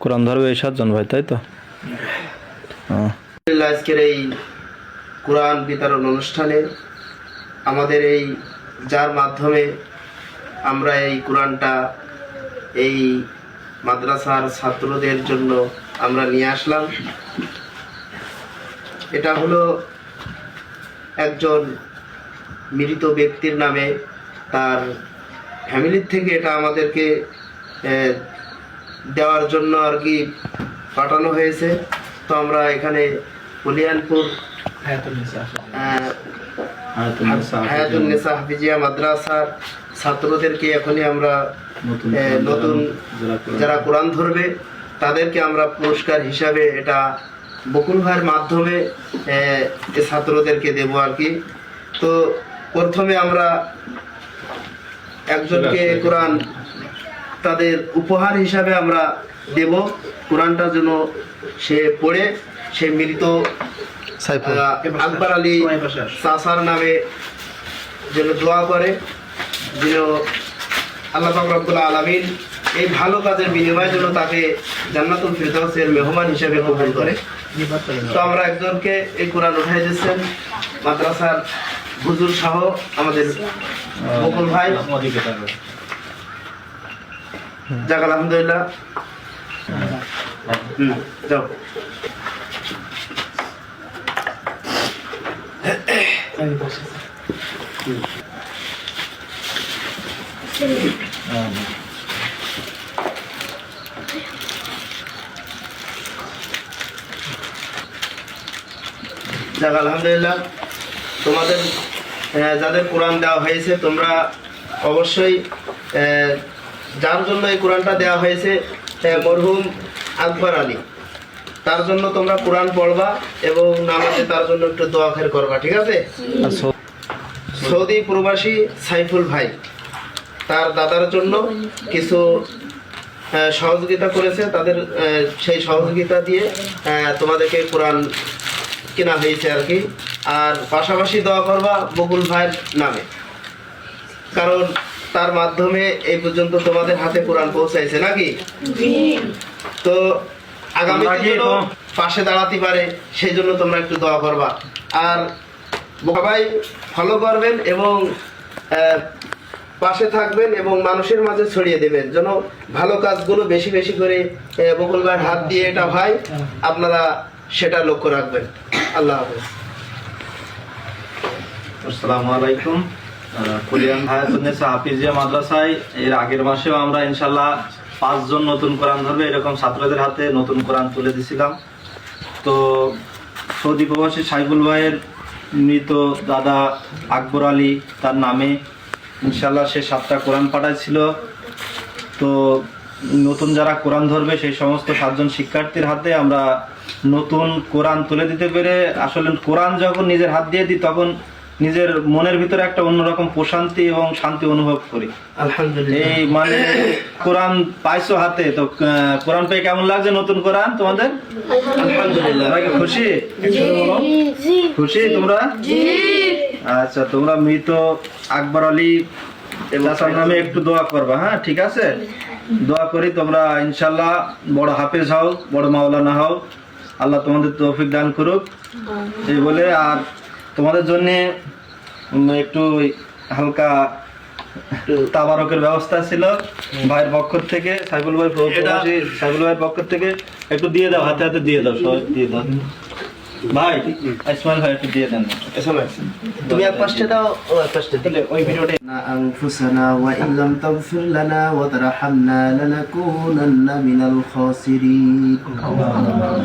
কোরআন ধরবে এই সাতজন ভাই, তাই তো। আজকের এই কোরআন বিতরণ অনুষ্ঠানে আমাদের এই, যার মাধ্যমে আমরা এই কোরআনটা এই মাদ্রাসার ছাত্রদের জন্য আমরা নিয়ে আসলাম এটা হলো একজন মৃত ব্যক্তির নামে তার ফ্যামিলির থেকে এটা আমাদেরকে দেওয়ার জন্য আর কি পাঠানো হয়েছে। তো আমরা এখানে কলিয়ানপুর আহ, নেসা হাফিজিয়া মাদ্রাসার ছাত্রদেরকে এখনই আমরা নতুন যারা কোরআন ধরবে তাদেরকে আমরা পুরস্কার হিসাবে এটা বকুল ভাইয়ের মাধ্যমে ছাত্রদেরকে দেবো আর কি। তো প্রথমে আমরা একজনকে কোরআন তাদের উপহার হিসাবে আমরা দেব। কোরআনটা যেন সে পড়ে সে মৃত আকবর আলী সাসার নামে যেন দোয়া করে যেন আল্লাহ পাক রব্বুল আলামিন এই ভালো কাজের বিনিময়ে যেন তাকে জান্নাতুল ফিরদাউসের মেহমান হিসেবে কবুল করে। তো আমরা একজনকে এই কোরআন উঠাই দিচ্ছেন মাদ্রাসার হুজুর সহ আমাদের বকুল ভাই। যাক আলহামদুলিল্লাহ। হুম যাও। যাক আলহামদুলিল্লাহ। তোমাদের যাদের কোরআন দেওয়া হয়েছে তোমরা অবশ্যই যার জন্য এই কোরআনটা দেওয়া হয়েছে মরহুম আকবর আলী। তার জন্য তোমরা কোরআন পড়বা এবং নামাজে তার জন্য একটু দোয়া খের করবা, ঠিক আছে? সৌদি প্রবাসী সাইফুল ভাই, তার দাদার জন্য কিছু সহযোগিতা করেছে। তাদের সেই সহযোগিতা দিয়ে তোমাদেরকে কোরআন কেনা হয়েছে আর কি। আর পাশাপাশি দোয়া করবা বকুল ভাইয়ের নামে। কারণ তার মাধ্যমে এই পর্যন্ত তোমাদের হাতে কোরআন পৌঁছাইছে নাকি? তো আগামী পাশে দাঁড়াতে পারে সেই জন্য তোমরা একটু দোয়া করবা। আর সবাই ফলো করবেন এবং পাশে থাকবেন এবং মানুষের মাঝে ছড়িয়ে দেবেন যেন ভালো কাজগুলো বেশি বেশি করে আহ, বকুল ভাইয়ের হাত দিয়ে এটা ভাই আপনারা সেটা লক্ষ্য রাখবেন। আল্লাহ হাফেজ। আসসালামু আলাইকুম। কুলিয়ান হায়াতুন্নেসা হাফিজিয়া মাদ্রাসায়। এর আগের মাসেও আমরা ইনশাল্লাহ পাঁচজন নতুন কোরআন ধরবে, এরকম ছাত্রদের হাতে নতুন কোরআন তুলে দিছিলাম। তো সৌদি প্রবাসী সাইফুল ভাইয়ের মৃত দাদা আকবর আলী, তার নামে ইনশাল্লাহ সে সাতটা কোরআন পাঠাইছিল। তো নতুন যারা কোরআন ধরবে, সেই সমস্ত সাতজন শিক্ষার্থীর হাতে আমরা নতুন কোরআন তুলে দিতে পেরে, আসলে কোরআন যখন নিজের হাত দিয়ে দিই, তখন নিজের মনের ভিতরে একটা অন্যরকম প্রশান্তি এবং শান্তি অনুভব করি। আলহামদুলিল্লাহ। এই মানে কোরআন পাইছো হাতে তো কোরআন পেয়ে কেমন লাগছে নতুন কোরআন তোমাদের? আলহামদুলিল্লাহ। খুশি? খুশি তোমরা? আচ্ছা তোমরা মৃত আকবর আলী নামে একটু দোয়া করবা হ্যাঁ ঠিক আছে? দোয়া করি তোমরা ইনশাল্লাহ বড় হাফেজ হও বড় মাওলানা হও। আল্লাহ তোমাদের তৌফিক দান করুক। এই বলে আর তোমাদের জন্য একটু হালকা তাবারকের ব্যবস্থা ছিল ভাইয়ের পক্ষ থেকে সাইফুল ভাই সাইফুল ভাইয়ের পক্ষ থেকে একটু দিয়ে দাও হাতে হাতে দিয়ে দাও সবাই দিয়ে দাও। ভাই ইসমাইল ভাই একটু দিয়ে দেন এসএমএস তুমি এক পাশে দাও ও এক পাশে দিলে ওই ভিডিওটা أنفسنا وإن لم تغفر لنا وترحمنا لنكونن من الخاسرين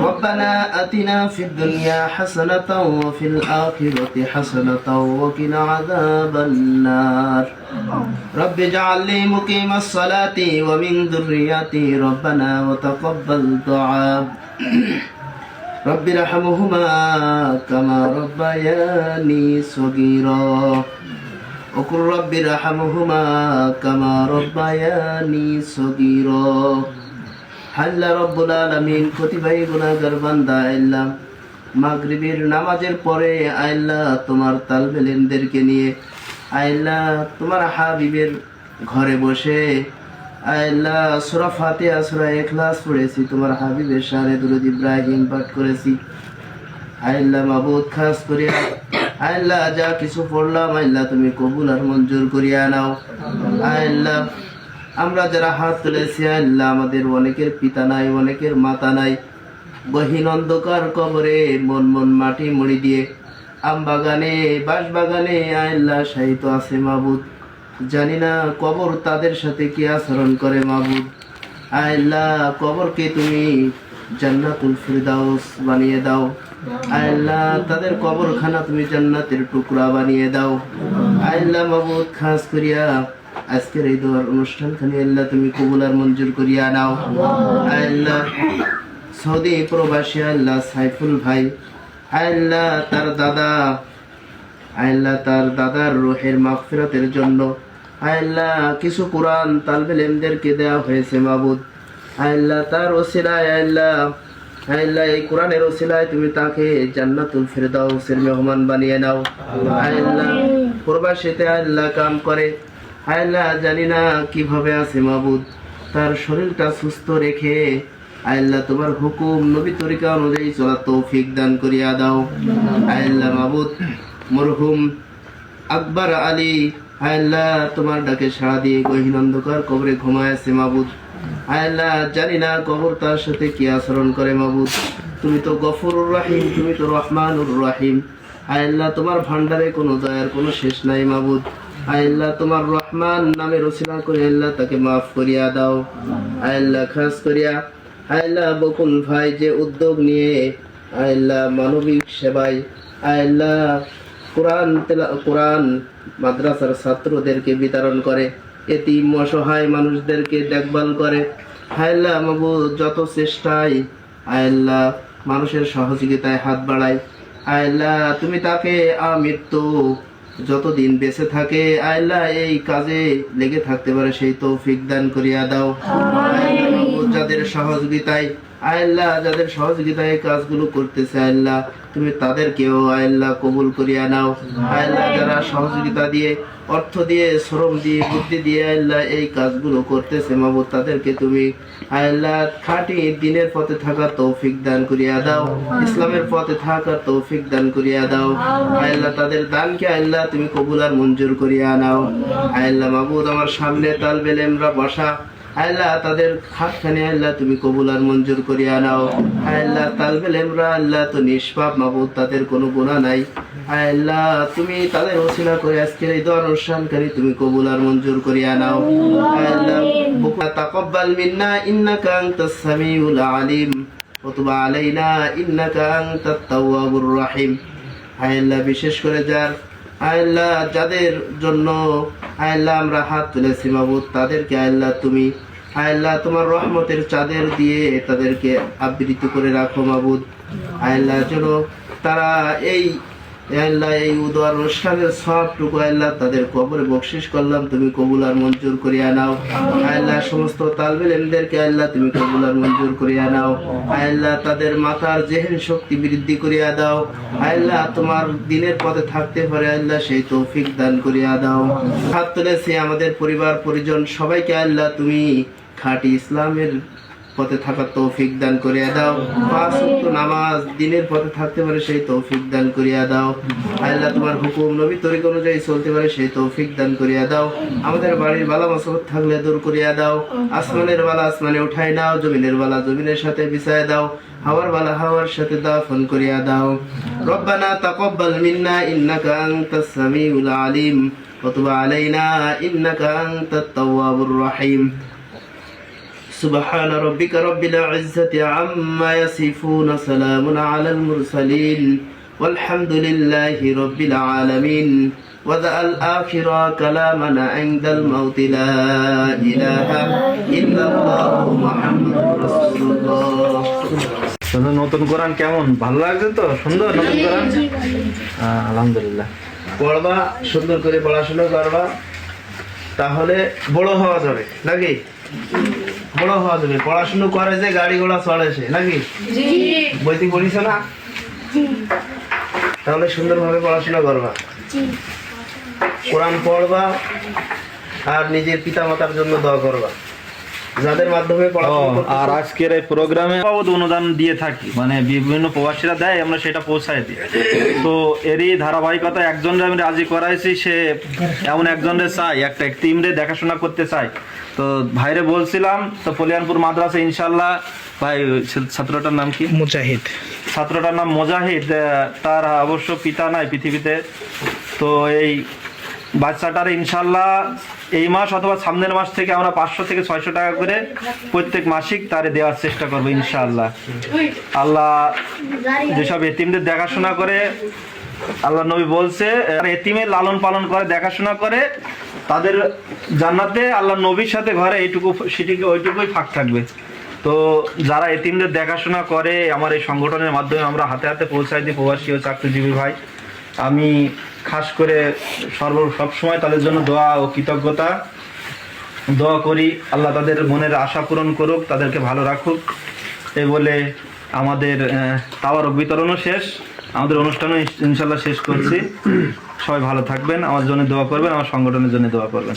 ربنا أتنا في الدنيا حسنة وفي الآخرة حسنة وقنا عذاب النار رب اجعل لي مقيم الصلاة ومن ذريتي ربنا وتقبل دعاء رب ارحمهما كما ربياني صغيرا وقل رب ارحمهما كما ربياني صغيرا হাল্লা রব্বুল আলামিন প্রতিভাই গুনাহগার বান্দা আল্লাহ মাগরিবের নামাজের পরে আল্লাহ তোমার তালবেলেনদেরকে নিয়ে আল্লাহ তোমার হাবিবের ঘরে বসে আল্লাহ সুরা ফাতিহা, সুরা ইখলাস পড়েছি, তোমার হাবিবের শানে দুরুদ ইব্রাহিম পাঠ করেছি। আল্লাহ মাবুদ খাস করিয়া আল্লাহ যা কিছু পড়লাম আল্লাহ তুমি কবুল আর মঞ্জুর করিয়া নাও। আল্লাহ আমরা যারা হাত তুলেছি আল্লাহ আমাদের অনেকের পিতা নাই, অনেকের মাতা নাই। বহিন অন্ধকার কবরে মন মন মাটি মুড়ি দিয়ে আম বাগানে বাঁশ বাগানে আল্লাহ সাহিত্য আছে মাবুদ। জানি না কবর তাদের সাথে কি আচরণ করে মাবুদ। আল্লাহ, কবরকে তুমি জান্নাতুল ফিরদাউস বানিয়ে দাও। আল্লাহ, তাদের কবরখানা তুমি জান্নাতের টুকরা বানিয়ে দাও। আল্লাহ মাবুদ, খাস করিয়া আজকের এই দোয়ার অনুষ্ঠানখানি আল্লাহ তুমি কবুল আর মঞ্জুর করিয়া নাও। আল্লাহ, সৌদি প্রবাসী আল্লাহ সাইফুল ভাই। আল্লাহ, তার দাদা। আল্লাহ, তার দাদার রোহের মাগফিরাতের জন্য আল্লাহ, কিছু কোরআন তালবেলেমদেরকে দেওয়া হয়েছে মাবুদ। আল্লাহ, তার ওসিলায় আল্লাহ আল্লাহ, এই কোরআনের ওসিলায় তুমি তাকে জান্নাতুল ফেরদাউসের মেহমান বানিয়ে নাও। আল্লাহ, প্রবাসীতে আল্লাহ কাম করে। আল্লাহ, জানি না কীভাবে আছে মাবুদ। তার শরীরটা সুস্থ রেখে আল্লাহ, তোমার হুকুম নবী তরিকা অনুযায়ী চলা তৌফিক দান করিয়া দাও। আল্লাহ মাবুদ, মরহুম আকবর আলী আল্লাহ, তোমার ডাকে সাড়া দিয়ে গহীন অন্ধকার কবরে ঘুমায় আছে মাবুদ। আল্লাহ, জানি না কবর তার সাথে কি আচরণ করে মাবুদ। তুমি তো গফুরুর রাহিম, তুমি তো রহমানুর রাহিম। আল্লাহ, তোমার ভান্ডারে কোনো দয়ার কোনো শেষ নাই মাবুদ। আল্লাহ, তোমার রহমান নামে রচনা করে আল্লাহ তাকে মাফ করিয়া দাও। আল্লাহ, খাস করিয়া। আল্লাহ, বকুল ভাই যে উদ্যোগ নিয়ে আল্লাহ, মানবিক সেবায়। আল্লাহ কোরআন কোরআন মাদ্রাসার ছাত্রদেরকে বিতরণ করে, এতিম অসহায় মানুষদেরকে দেখভাল করে। আল্লাহ মাবু যত চেষ্টায় আল্লাহ মানুষের সহযোগিতায় হাত বাড়ায়। আল্লাহ তুমি তাকে আমৃত্যু যতদিন বেঁচে থাকে আল্লাহ এই কাজে লেগে থাকতে পারে সেই তৌফিক দান করিয়া দাও। সহযোগিতায়, আল্লাহ যাদের সহযোগিতায় কাজগুলো করতেছে, আল্লাহ, তুমি তাদেরকেও, আল্লাহ, কবুল করিয়া নাও। আল্লাহ যারা সহযোগিতা দিয়ে, অর্থ দিয়ে, শ্রম দিয়ে, বুদ্ধি দিয়ে আল্লাহ এই কাজগুলো করতেছে মাবুদ তাদেরকে তুমি আল্লাহ খাঁটি দিনের পথে থাকার তৌফিক দান করিয়া দাও। ইসলামের পথে থাকার তৌফিক দান করিয়া দাও। আল্লাহ তাদের দানকে আল্লাহ তুমি কবুল আর মঞ্জুর করিয়া নাও। আল্লাহ মাবুদ আমার সামনে তালবেলেমরা বসা। আল্লাহ তাদের হাতখানে আল্লাহ তুমি কবুল আর মঞ্জুর করিয়া নাও। আল্লাহ তালবেল এমরা আল্লাহ তো নিষ্পাপ মাবুদ, তাদের কোনো গুণা নাই। আল্লাহ, তুমি তাদের ওসিলা করে আজকে এই দর অনুষ্ঠানকারী তুমি কবুল আর মঞ্জুর করিয়া নাও। আল্লাহ তাকব্বাল মিন্না, ইন্নাকা আনতাস সামিউল আলিম। ওয়া আলাইনা, ইন্নাকা আনতাত তাওয়াবুর রাহিম। আল্লাহ, বিশেষ করে যার আল্লাহ, যাদের জন্য আল্লাহ, আমরা হাত তুলেছি মাবুদ, তাদেরকে আল্লাহ তুমি আল্লাহ তোমার রহমতের চাঁদের দিয়ে তাদেরকে আবৃত করে রাখো মাবুদ আল্লাহ যেন তারা এই আল্লাহ এই উদোয়ার অনুষ্ঠানের সবটুকু আল্লাহ তাদের কবরে বকশিস করলাম তুমি কবুল আর মঞ্জুর করিয়া নাও আল্লাহ সমস্ত তালবেলেমদেরকে আল্লাহ তুমি কবুল আর মঞ্জুর করিয়া নাও আল্লাহ তাদের মাথার জেহেন শক্তি বৃদ্ধি করিয়া দাও আল্লাহ তোমার দিনের পথে থাকতে পারে আল্লাহ সেই তৌফিক দান করিয়া দাও হাত তুলেছি আমাদের পরিবার পরিজন সবাইকে আল্লাহ তুমি খাঁটি ইসলামের পথে থাকার তৌফিক দান করিয়া দাও। পাঁচ নামাজ দিনের পথে থাকতে পারে সেই তৌফিক দান করিয়া দাও। আল্লাহ তোমার হুকুম নবী তরিক অনুযায়ী চলতে পারে সেই তৌফিক দান করিয়া দাও। আমাদের বাড়ির বালা মাসবত থাকলে দূর করিয়া দাও। আসমানের বালা আসমানে উঠাই দাও জমিনের বালা জমিনের সাথে বিছায় দাও। হাওয়ার বালা হাওয়ার সাথে দাফন করিয়া দাও। রব্বানা তাকাব্বাল মিন্না ইন্নাকা আনতাস সামিউল আলিম। ওয়া তুব আলাইনা ইন্নাকা আনতাত তাওয়াবুর রহিম। سبحان ربك رب العزة عما يصفون سلام على المرسلين والحمد لله رب العالمين وذا الآخر كلامنا عند الموت لا إله إلا الله محمد رسول الله তোদের নতুন কোরআন কেমন ভালো লাগছে তো সুন্দর নতুন কোরআন হ্যাঁ, আলহামদুলিল্লাহ পড়বা সুন্দর করে পড়াশোনা করবা তাহলে বড় হওয়া যাবে নাকি বড় হওয়া যাবে। পড়াশুনো করে যে গাড়ি ঘোড়া চড়ে সে নাকি? বইতে পড়িস না? তাহলে সুন্দরভাবে পড়াশোনা করবা। কোরআন পড়বা আর নিজের পিতা মাতার জন্য দোয়া করবা। যাদের মাধ্যমে। আর আজকের এই প্রোগ্রামে বাবদ অনুদান দিয়ে থাকি। মানে বিভিন্ন প্রবাসীরা দেয় আমরা সেটা পৌঁছায় দিই। তো এরই ধারাবাহিকতা একজনরে আমি রাজি করাইছি সে এমন একজনরে চাই একটা টিমরে দেখাশোনা করতে চাই। তো ভাইরে বলছিলাম তো কল্যাণপুর মাদ্রাসা ইনশাল্লাহ ভাই ছাত্রটার নাম কি? মুজাহিদ। ছাত্রটার নাম মোজাহিদ আহ, তার অবশ্য পিতা নাই পৃথিবীতে। তো এই বাচ্চাটার ইনশাল্লাহ এই মাস অথবা সামনের মাস থেকে আমরা পাঁচশো থেকে ছয়শো টাকা করে প্রত্যেক মাসিক তারে দেওয়ার চেষ্টা করব ইনশাল্লাহ আল্লাহ যেসব এতিমদের দেখাশোনা করে, আল্লাহ নবী বলছে এতিমের লালন পালন করে, দেখাশোনা করে, তাদের জান্নাতে আল্লাহ নবীর সাথে ঘরে এইটুকু, সেটিকে ওইটুকুই ফাঁক থাকবে। তো যারা এতিমদের দেখাশোনা করে, আমার এই সংগঠনের মাধ্যমে আমরা হাতে হাতে পৌঁছাই দিই, প্রবাসী ও চাকরিজীবী ভাই। আমি খাস করে সর্ব সবসময় তাদের জন্য দোয়া ও কৃতজ্ঞতা। দোয়া করি, আল্লাহ তাদের মনের আশা পূরণ করুক, তাদেরকে ভালো রাখুক। এ বলে আমাদের তাওয়ার বিতরণও শেষ। আমাদের অনুষ্ঠানও ইনশাল্লাহ শেষ করছি। সবাই ভালো থাকবেন, আমার জন্য দোয়া করবেন, আমার সংগঠনের জন্য দোয়া করবেন।